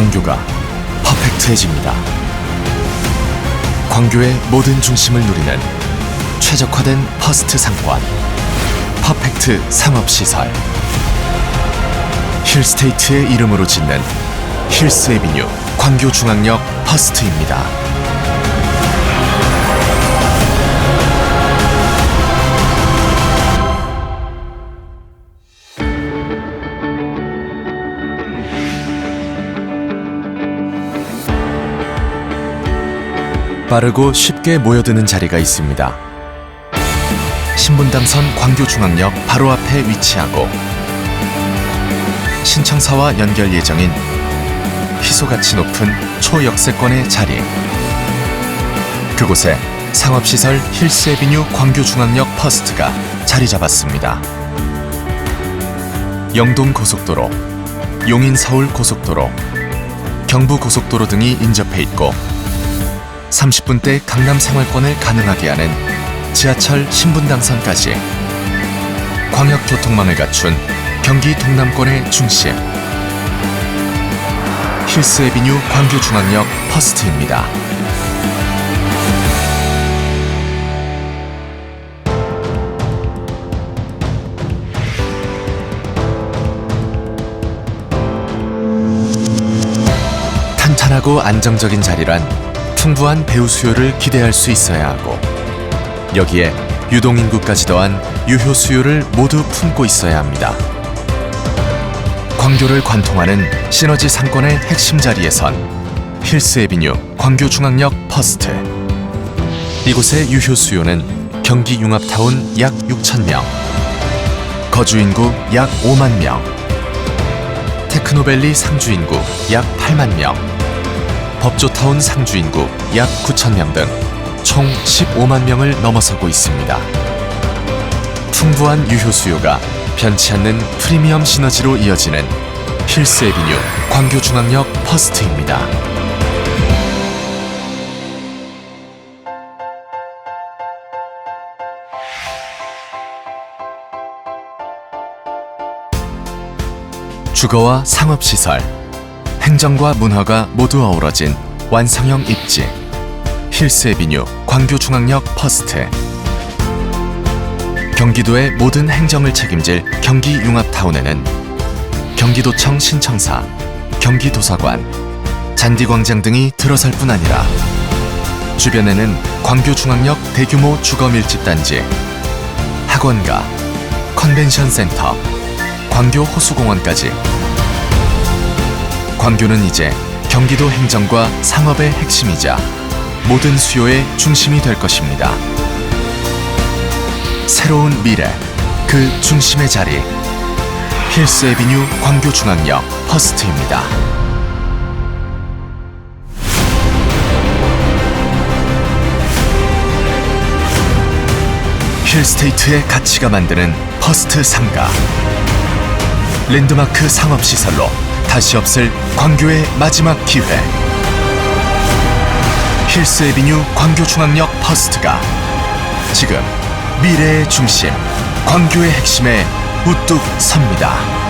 광교가 퍼펙트해집니다. 광교의 모든 중심을 누리는 최적화된 퍼스트 상권 퍼펙트 상업시설 힐스테이트의 이름으로 짓는 힐스 에비뉴 광교중앙역 퍼스트입니다. 빠르고 쉽게 모여드는 자리가 있습니다. 신분당선 광교중앙역 바로 앞에 위치하고 신청사와 연결 예정인 희소가치 높은 초역세권의 자리. 그곳에 상업시설 힐스에비뉴 광교중앙역 퍼스트가 자리 잡았습니다. 영동고속도로, 용인서울고속도로, 경부고속도로 등이 인접해 있고 30분대 강남 생활권을 가능하게 하는 지하철 신분당선까지 광역교통망을 갖춘 경기 동남권의 중심 힐스 에비뉴 광교중앙역 퍼스트입니다. 탄탄하고 안정적인 자리란 풍부한 배우 수요를 기대할 수 있어야 하고 여기에 유동 인구까지 더한 유효 수요를 모두 품고 있어야 합니다. 광교를 관통하는 시너지 상권의 핵심 자리에선 힐스 에비뉴 광교중앙역 퍼스트 이곳의 유효 수요는 경기 융합타운 약 6천 명 거주 인구 약 5만 명 테크노밸리 상주 인구 약 8만 명 법조타운 상주 인구 약 9천 명 등 총 15만 명을 넘어서고 있습니다. 풍부한 유효 수요가 변치 않는 프리미엄 시너지로 이어지는 힐스 에비뉴 광교중앙역 퍼스트입니다. 주거와 상업시설, 행정과 문화가 모두 어우러진 완성형 입지. 힐스 에비뉴 광교중앙역 퍼스트. 경기도의 모든 행정을 책임질 경기 융합타운에는 경기도청 신청사, 경기도서관, 잔디광장 등이 들어설 뿐 아니라 주변에는 광교중앙역 대규모 주거 밀집 단지, 학원가, 컨벤션 센터, 광교 호수공원까지 광교는 이제 경기도 행정과 상업의 핵심이자 모든 수요의 중심이 될 것입니다. 새로운 미래, 그 중심의 자리. 힐스 에비뉴 광교중앙역 퍼스트입니다. 힐스테이트의 가치가 만드는 퍼스트 상가. 랜드마크 상업시설로 다시 없을 광교의 마지막 기회. 힐스 에비뉴 광교중앙역 퍼스트가 지금 미래의 중심, 광교의 핵심에 우뚝 섭니다.